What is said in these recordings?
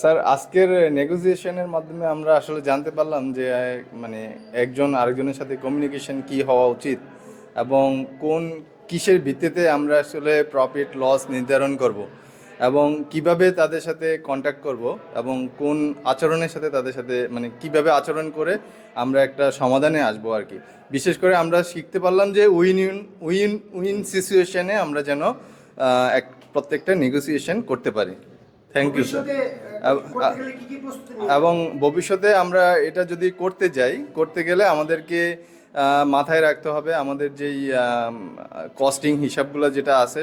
Sir, আজকের নেগোসিয়েশনের মাধ্যমে আমরা আসলে জানতে পারলাম যে মানে একজন আরেকজনের সাথে কমিউনিকেশন কি হওয়া উচিত এবং কোন কিসের ভিত্তিতে আমরা আসলে প্রফিট লস নির্ধারণ করব এবং কীভাবে তাদের সাথে কন্ট্যাক্ট করব এবং কোন আচরণের সাথে তাদের সাথে মানে কীভাবে আচরণ করে আমরা একটা সমাধানে আসব আর কি। বিশেষ করে আমরা শিখতে পারলাম যে উইন উইন উইন উইন সিচুয়েশনে আমরা যেন এক, প্রত্যেকটা নেগোসিয়েশন করতে পারি। থ্যাংক ইউ স্যার এবং ভবিষ্যতে আমরা এটা যদি করতে যাই, করতে গেলে আমাদেরকে মাথায় রাখতে হবে আমাদের যেই কস্টিং হিসাবগুলো যেটা আছে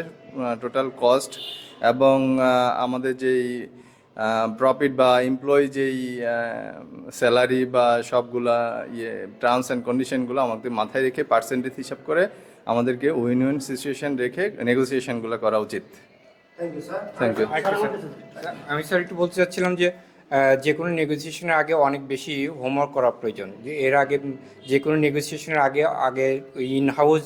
টোটাল কস্ট এবং আমাদের যেই প্রফিট বা এমপ্লয়ি যেই স্যালারি বা সবগুলা ইয়ে টার্মস অ্যান্ড কন্ডিশনগুলো আমাদের মাথায় রেখে পার্সেন্টেজ হিসাব করে আমাদেরকে উইন উইন সিচুয়েশন রেখে নেগোসিয়েশনগুলো করা উচিত। Thank you sir thank you আমি স্যার একটু বলতে চাচ্ছিলাম যে যে কোনো নেগোসিয়েশনের আগে অনেক বেশি হোমওয়ার্ক করা প্রয়োজন। যে এর আগে যে কোনো নেগোসিয়েশনের আগে আগে ইন হাউস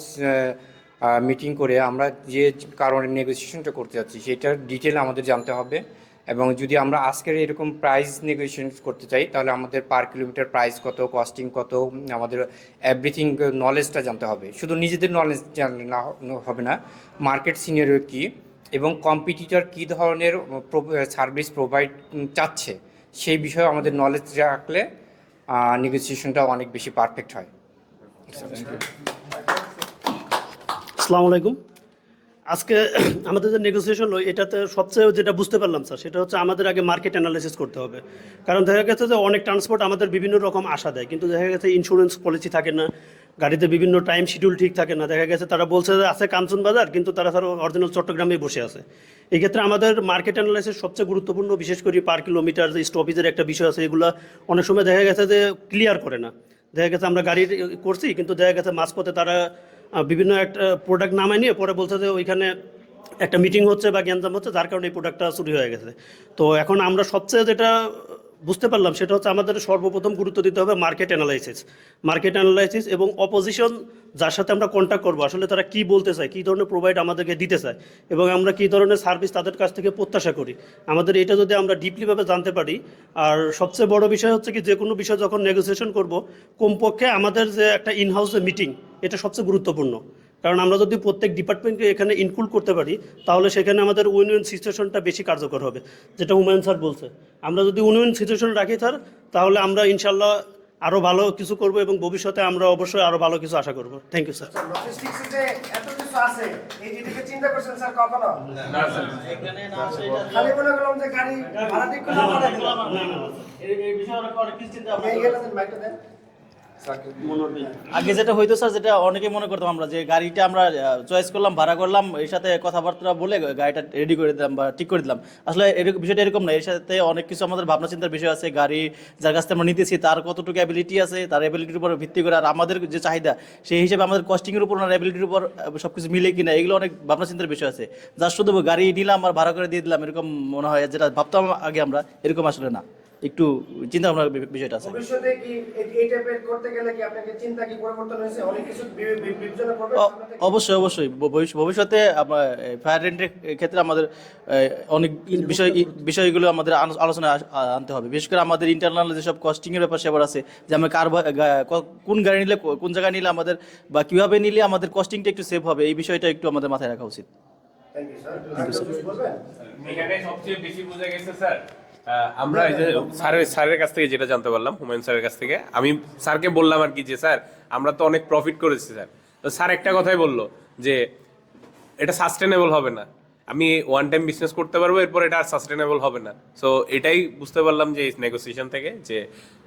মিটিং করে আমরা যে কারণে নেগোসিয়েশনটা করতে যাচ্ছি সেটার ডিটেল আমাদের জানতে হবে। এবং যদি আমরা আজকের এরকম প্রাইস নেগোসিয়েশন করতে চাই তাহলে আমাদের পার কিলোমিটার প্রাইস কত কস্টিং কত আমাদের এভরিথিং নলেজটা জানতে হবে। শুধু নিজেদের নলেজ জানলে না হবে না মার্কেট সিনিয়র কী এবং কম্পিটিটর কী ধরনের সার্ভিস প্রোভাইড চাচ্ছে, সেই বিষয়ে আমাদের নলেজ রাখলে নেগোসিয়েশনটা অনেক বেশি পারফেক্ট হয়। আসসালামু আলাইকুম আজকে আমাদের যে নেগোসিয়েশন হলো, এটাতে সবচেয়ে যেটা বুঝতে পারলাম স্যার সেটা হচ্ছে আমাদের আগে মার্কেট অ্যানালাইসিস করতে হবে। কারণ দেখা গেছে যে অনেক ট্রান্সপোর্ট আমাদের বিভিন্ন রকম আশা দেয়, কিন্তু দেখা গেছে ইন্স্যুরেন্স পলিসি থাকে না, গাড়িতে বিভিন্ন টাইম শিডিউল ঠিক থাকে না। দেখা গেছে তারা বলছে যে আছে কাঞ্চন বাজার, কিন্তু তারা স্যার অরিজিনাল চট্টগ্রামেই বসে আছে। এই ক্ষেত্রে আমাদের মার্কেট অ্যানালাইসিস সবচেয়ে গুরুত্বপূর্ণ, বিশেষ করে পার কিলোমিটার যে স্টপেজের একটা বিষয় আছে, এগুলো অনেক সময় দেখা গেছে যে ক্লিয়ার করে না। দেখা গেছে আমরা গাড়ি করছি, কিন্তু দেখা গেছে মাঝপথে তারা বিভিন্ন একটা প্রোডাক্ট নামায় নিয়ে পরে বলছে যে ওইখানে একটা মিটিং হচ্ছে বা গ্যাঞ্জাম হচ্ছে, যার কারণে এই প্রোডাক্টটা চুরি হয়ে গেছে। তো এখন আমরা সবচেয়ে যেটা বুঝতে পারলাম, সেটা হচ্ছে আমাদের সর্বপ্রথম গুরুত্ব দিতে হবে মার্কেট অ্যানালাইসিস মার্কেট অ্যানালাইসিস এবং অপোজিশন যার সাথে আমরা কন্ট্যাক্ট করব, আসলে তারা কি বলতে চায়, কী ধরনের প্রোভাইড আমাদেরকে দিতে চায় এবং আমরা কী ধরনের সার্ভিস তাদের কাছ থেকে প্রত্যাশা করি। আমাদের এটা যদি আমরা ডিপলিভাবে জানতে পারি, আর সবচেয়ে বড় বিষয় হচ্ছে কি যে কোনো বিষয় যখন নেগোসিয়েশন করব, কমপক্ষে আমাদের যে একটা ইনহাউসে মিটিং এটা সবচেয়ে গুরুত্বপূর্ণ। কারণ আমরা যদি প্রত্যেক ডিপার্টমেন্টকে এখানে ইনক্লুড করতে পারি তাহলে সেখানে আমাদের উইন উইন সিচুয়েশনটা বেশি কার্যকর হবে যেটা হুমায়ুন স্যার বলছে আমরা যদি উইন উইন সিচুয়েশন রাখি স্যার তাহলে আমরা ইনশাল্লাহ আরও ভালো কিছু করব এবং ভবিষ্যতে আমরা অবশ্যই আরও ভালো কিছু আশা করব থ্যাংক ইউ স্যার লজিস্টিক্সে যে এত কিছু আছে এই দিকে চিন্তা আগে যেটা হইতো স্যার যেটা অনেকে মনে করতাম আমরা, যে গাড়িটা আমরা চয়েস করলাম, ভাড়া করলাম, এর সাথে কথাবার্তা বলে গাড়িটা রেডি করে দিলাম বা ঠিক করে দিলাম। আসলে বিষয়টা এরকম না, এর সাথে অনেক কিছু আমাদের ভাবনা চিন্তার বিষয় আছে, গাড়ি যার কাছ থেকে আমরা নিতেছি, তার কতটুকু অ্যাবিলিটি আছে, তার অ্যাবিলিটির উপর ভিত্তি করে, আর আমাদের যে চাহিদা, সেই হিসেবে আমাদের কস্টিংয়ের উপর ওনার অ্যাবিলিটির উপর সব কিছু মিলে কিনা, এগুলো অনেক ভাবনা চিন্তার বিষয় আছে। যার শুধু গাড়ি নিলাম আর ভাড়া করে দিয়ে দিলাম, এরকম মনে হয়, যেটা ভাবতাম আগে আমরা, এরকম আসলে না। একটু চিন্তা ভাবনার বিষয়টা আছে। ভবিষ্যতে কি এই- টাইপের করতে গেলে কি আপনাকে চিন্তা কি পরিবর্তন হয়েছে? অনেক কিছু বিবেচনা অবশ্যই অবশ্যই। ভবিষ্যতে ফায়ার রেন্টের ক্ষেত্রে আমাদের অনেক বিষয় বিষয়গুলো আমাদের আলো- আলোচনায় আনতে হবে। বিশেষ করে আমাদের ইন্টারনাল যেসব কস্টিং এর ব্যাপার সেবার আছে যে আমরা কার কোন গাড়ি নিলে কোন জায়গায় নিলে আমাদের বা কীভাবে নিলে আমাদের কস্টিংটা একটু সেভ হবে এই বিষয়টা একটু আমাদের মাথায় রাখা উচিত. আর কিছু বলবেন? এখানে সবচেয়ে বেশি বোঝা গেছে স্যার আমরা এই যে স্যারের স্যারের কাছ থেকে যেটা জানতে পারলাম হুমায়ুন স্যারের কাছ থেকে আমি স্যারকে বললাম আর কি যে স্যার আমরা তো অনেক প্রফিট করেছি স্যার। তো স্যার একটা কথাই বলল যে এটা সাস্টেনেবল হবে না। আমি ওয়ান টাইম বিজনেস করতে পারব এরপর এটা আর সাস্টেনেবল হবে না। সো এটাই বুঝতে পারলাম যে এই নেগোসিয়েশন থেকে যে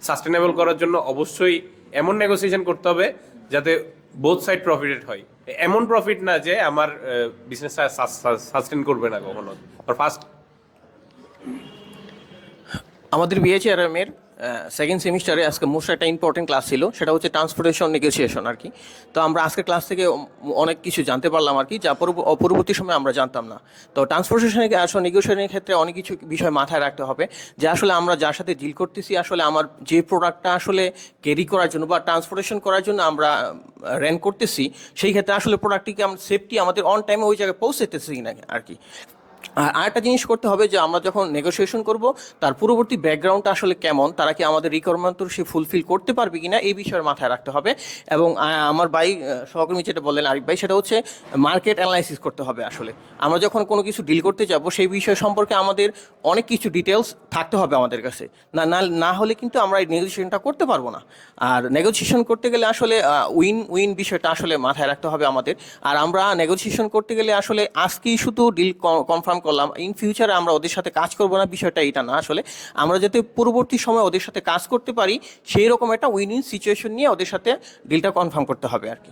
সাস্টেনেবল করার জন্য অবশ্যই এমন নেগোসিয়েশন করতে হবে যাতে বোথ সাইড প্রফিটেড হয়। এমন প্রফিট না যে আমার বিজনেসটা সাস্টেন করবে না কখনো। ফার্স্ট আমাদের বিএচআরএম এর সেকেন্ড সেমিস্টারে আজকে মোস্ট একটা ইম্পর্টেন্ট ক্লাস ছিল, সেটা হচ্ছে ট্রান্সপোর্টেশন নেগোসিয়েশন আর কি। তো আমরা আজকে ক্লাস থেকে অনেক কিছু জানতে পারলাম আর কি, যা পরব- পরবর্তী সময় আমরা জানতাম না। তো ট্রান্সপোর্টেশনে আসলে নেগোসিয়েশনের ক্ষেত্রে অনেক কিছু বিষয় মাথায় রাখতে হবে, যে আসলে আমরা যার সাথে ডিল করতেছি, আসলে আমার যে প্রোডাক্টটা আসলে ক্যারি করার জন্য বা ট্রান্সপোর্টেশন করার জন্য আমরা র্যান করতেছি, সেই ক্ষেত্রে আসলে প্রোডাক্টটিকে আমরা সেফটি আমাদের অন টাইমে ওই জায়গায় পৌঁছাতেছি না আর কি। আর আরেকটা জিনিস করতে হবে যে আমরা যখন নেগোসিয়েশন করব, তার পূর্ববর্তী ব্যাকগ্রাউন্ডটা আসলে কেমন, তারা কি আমাদের রিকোয়ারমেন্ট সে ফুলফিল করতে পারবে কিনা, এই বিষয়ে মাথায় রাখতে হবে। এবং আমার ভাই সহকর্মী যেটা বললেন আরিফ ভাই, সেটা হচ্ছে মার্কেট অ্যানালাইসিস করতে হবে আসলে। আমরা যখন কোনো কিছু ডিল করতে যাব, সেই বিষয় সম্পর্কে আমাদের অনেক কিছু ডিটেলস থাকতে হবে আমাদের কাছে। না না না হলে কিন্তু আমরা এই নেগোসিয়েশনটা করতে পারব না। আর নেগোসিয়েশন করতে গেলে আসলে উইন উইন বিষয়টা আসলে মাথায় রাখতে হবে আমাদের। আর আমরা নেগোসিয়েশন করতে গেলে আসলে আজকেই শুধু ডিল কনফার্ম করলাম ইন ফিউচারে আমরা ওদের সাথে কাজ করব না, বিষয়টা এটা না আসলে। আমরা যাতে পরবর্তী সময় ওদের সাথে কাজ করতে পারি সেই রকম একটা উইন উইন সিচুয়েশন নিয়ে ওদের সাথে ডিলটা কনফার্ম করতে হবে আর কি।